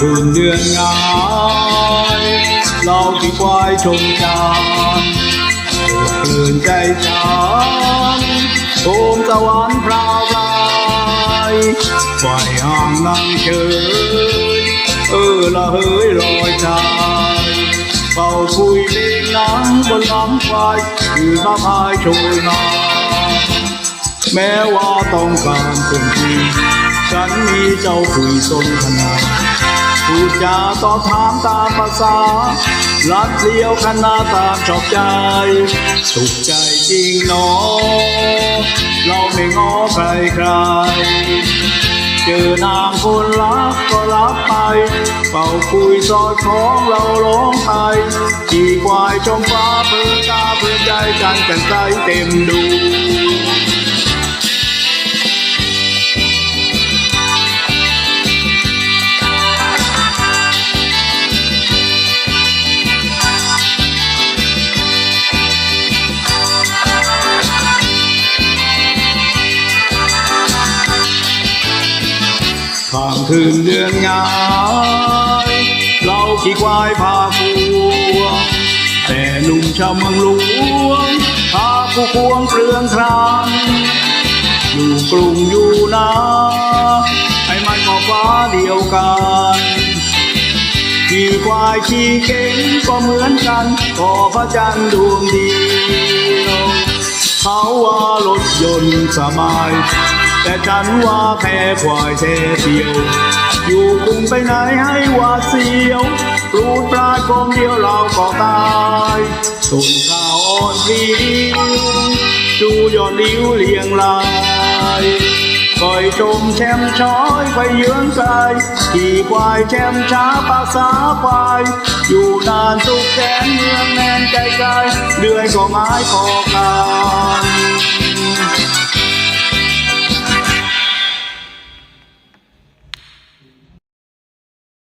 คืนเดือนงายเราที่ควายชมจานคลื่นใจฉันโอมตะวันพราวพรายฝ่ายห่างนั่งเฉยเออละเฮ้ยลอยชายเป่าคุยเพลงนังบนลำควายคือมาพายโชยนาแม้ว่าต้องการคนที่ฉันมีเจ้าคุยสนทนา พูดจาตอบถามตามภาษาลัดเลี้ยวคณะตามชอบใจ สุขใจจริงหนอ เราไม่ง้อใครใคร เจอนางคนรักก็รับไป เป่าคุยสอดของเราร้องไปขี่ควายชมฟ้าเพื่อตาเพื่อใจกันกันใจเต็มดู ข้ามคืนเดือนงายเราขี่ควายพาพวงแต่หนุ่มชาวเมืองหลวงพาผู้ควงเปลืองครานอยู่กรุงอยู่นาให้มันก็ฟ้าเดียวกันขี่ควายขี่เก่งก็เหมือนกันก็พระจันทร์ดวงเดียวเขาว่ารถยนต์สบาย แต่ฉันว่าแค่ควายแท้เดียว อยู่กรุงไปไหนให้ว่าเสียวปลูดปลาดคงเดียวเราก็ตายต้นข้าวอ่อนพริ้วดูยอดลิ้วเลียงลายคอยชมแชมช้อยไปเยื้องกายขี่ควายแชมช้าภาษาควายอยู่นานสุขแสนเมืองแน่นใจกายเดือยก็ไม้คอการ